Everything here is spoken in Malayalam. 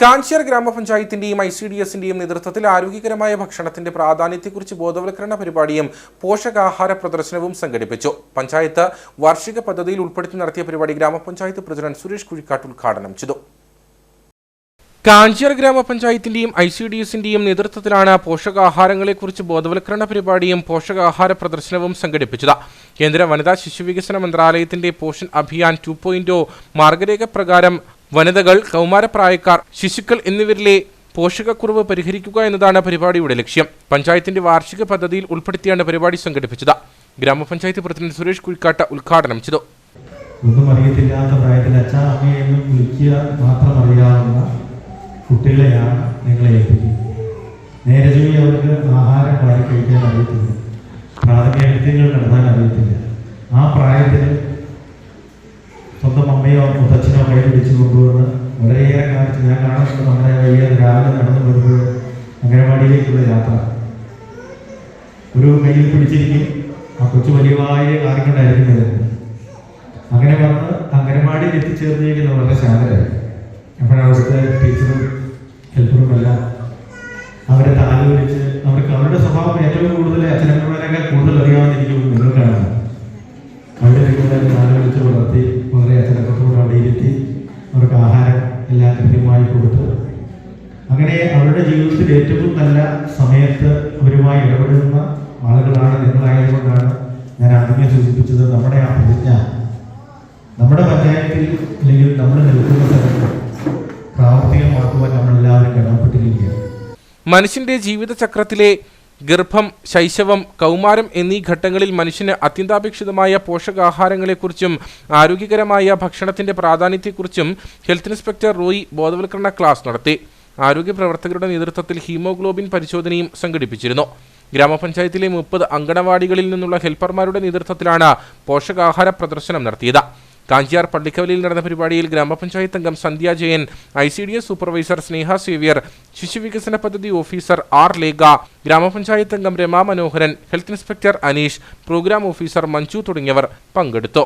കാഞ്ചിയാർ ഗ്രാമപഞ്ചായത്തിന്റെയും ഐ സി ഡി എസിന്റെയും നേതൃത്വത്തിൽ ആരോഗ്യകരമായ ഭക്ഷണത്തിന്റെ പ്രാധാന്യത്തെക്കുറിച്ച് ബോധവൽക്കരണ പരിപാടിയും പോഷകാഹാര പ്രദർശനവും സംഘടിപ്പിച്ചു. പഞ്ചായത്ത് വാർഷിക പദ്ധതിയിൽ ഉൾപ്പെടുത്തി നടത്തിയ പരിപാടി ഗ്രാമപഞ്ചായത്ത് പ്രസിഡന്റ് സുരേഷ് കുഴിക്കാട്ട് ഉദ്ഘാടനം ചെയ്തു. കാഞ്ചിയർ ഗ്രാമപഞ്ചായത്തിന്റെയും ഐ സി ഡി എസിന്റെയും നേതൃത്വത്തിലാണ് പോഷകാഹാരങ്ങളെക്കുറിച്ച് ബോധവൽക്കരണ പരിപാടിയും പോഷകാഹാര പ്രദർശനവും സംഘടിപ്പിച്ചത്. കേന്ദ്ര വനിതാ ശിശുവികസന മന്ത്രാലയത്തിന്റെ പോഷൻ അഭിയാൻ ടു പോയിന്റ് മാർഗരേഖ പ്രകാരം വനിതകൾ കൗമാരപ്രായക്കാർ ശിശുക്കൾ എന്നിവരിലെ പോഷകക്കുറവ് പരിഹരിക്കുക എന്നതാണ് പരിപാടിയുടെ ലക്ഷ്യം. പഞ്ചായത്തിന്റെ വാർഷിക പദ്ധതിയിൽ ഉൾപ്പെടുത്തിയാണ് പരിപാടി സംഘടിപ്പിച്ചത്. ഗ്രാമപഞ്ചായത്ത് പ്രസിഡന്റ് സുരേഷ് കുഴിക്കാട്ട ഉദ്ഘാടനം ചെയ്തു. ഒന്നും അറിയത്തില്ലാത്ത പ്രായത്തിൽ അച്ഛാ അമ്മയെന്നും വിളിക്കുക മാത്രം അറിയാവുന്ന കുട്ടികളെയാണ് നിങ്ങളെ ഏൽപ്പിക്കുന്നത്. നേരെ ചൊല്ലി അവർക്ക് ആഹാരം വാരി കഴിക്കാൻ അറിയത്തില്ല. പ്രാഥമിക കൃത്യങ്ങൾ നടത്താൻ അറിയത്തില്ല. ആ പ്രായത്തിൽ വളരെയേറെ ഞാൻ കാണുന്നത് നമ്മുടെ വലിയ രാവിലെ നടന്നു വരുമ്പോൾ അംഗനവാടിയിലേക്കുള്ള യാത്ര. ഒരു കയ്യിൽ പിടിച്ചിരിക്കും. ആ കൊച്ചു വലിയ കാറിക്കൊണ്ടായിരിക്കുന്നത് അങ്ങനെ വന്ന് അംഗനവാടിയിൽ എത്തിച്ചേർന്നെങ്കിൽ വളരെ ശാന്തരായി. അപ്പോഴാണ് ടീച്ചറും ഹെൽപ്പറും എല്ലാം അവരെ താലോലിച്ച് അവർക്ക് അവരുടെ സ്വഭാവം ഏറ്റവും കൂടുതൽ അച്ഛനമ്മമാരെക്കാൾ കൂടുതൽ അറിയാമെന്നിരിക്കും നിങ്ങൾക്കാണ് അവിടെ നിങ്ങളെ താലോലിച്ച് വളർത്തി വളരെ അച്ഛനക്കത്തോടെ അവിടെ ഇരുത്തി അവർക്ക് ആഹാരം എല്ലാം കൃത്യമായി കൊടുത്ത് അങ്ങനെ അവരുടെ ജീവിതത്തിൽ ഏറ്റവും നല്ല സമയത്ത് അവരുമായി ഇടപെടുന്ന ആളുകളാണ് നിങ്ങളായതുകൊണ്ടാണ് ഞാൻ ആദ്യമേ സൂചിപ്പിച്ചത് നമ്മുടെ ആ പ്രതിജ്ഞ. നമ്മുടെ പഞ്ചായത്തിൽ അല്ലെങ്കിൽ നമ്മൾ നിൽക്കുന്ന സ്ഥലത്ത് പ്രാവർത്തികമാക്കുവാൻ നമ്മളെല്ലാവരും കടമപ്പെട്ടിരിക്കുകയാണ് മനുഷ്യന്റെ ജീവിതചക്രത്തിലെ ഗർഭം ശൈശവം കൗമാരം എന്നീ ഘട്ടങ്ങളിൽ മനുഷ്യന് അത്യന്താപേക്ഷിതമായ പോഷകാഹാരങ്ങളെക്കുറിച്ചും ആരോഗ്യകരമായ ഭക്ഷണത്തിന്റെ പ്രാധാന്യത്തെക്കുറിച്ചും ഹെൽത്ത് ഇൻസ്പെക്ടർ റോയി ബോധവൽക്കരണ ക്ലാസ് നടത്തി. ആരോഗ്യ പ്രവർത്തകരുടെ നേതൃത്വത്തിൽ ഹീമോഗ്ലോബിൻ പരിശോധനയും സംഘടിപ്പിച്ചിരുന്നു. ഗ്രാമപഞ്ചായത്തിലെ മുപ്പത് അങ്കണവാടികളിൽ നിന്നുള്ള ഹെൽപ്പർമാരുടെ നേതൃത്വത്തിലാണ് പോഷകാഹാര പ്രദർശനം നടത്തിയത്. കാഞ്ചിയാർ പള്ളിക്കവലിയിൽ നടന്ന പരിപാടിയിൽ ഗ്രാമപഞ്ചായത്ത് അംഗം Sandhya Jayan I C D S supervisor Sneha Xavier ശിശുവികസന പദ്ധതി ഓഫീസർ ആർ ലേഖ ഗ്രാമപഞ്ചായത്ത് അംഗം Rama Manoharan health inspector Aneesh programme officer Manju തുടങ്ങിയവർ പങ്കെടുത്തു.